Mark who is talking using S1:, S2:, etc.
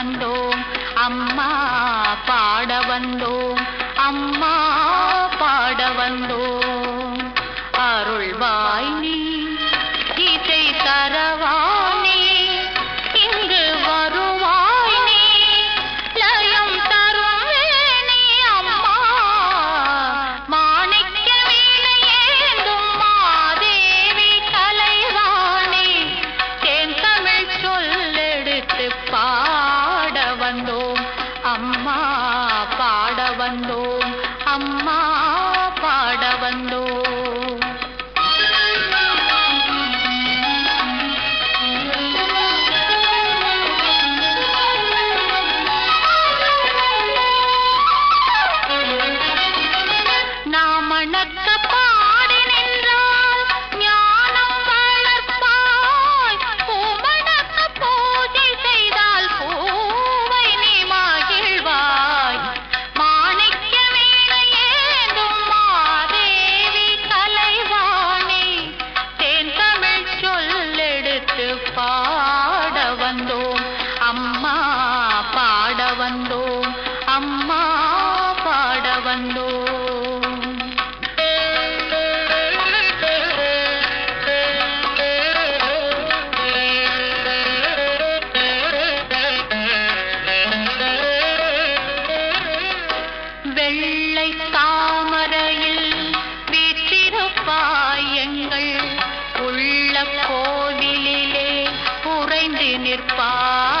S1: ಒಂದು ಅಮ್ಮ ಪಾಡವಂದು ಅಮ್ಮ ಪಾಡವಂದು அம்மா நிற்பா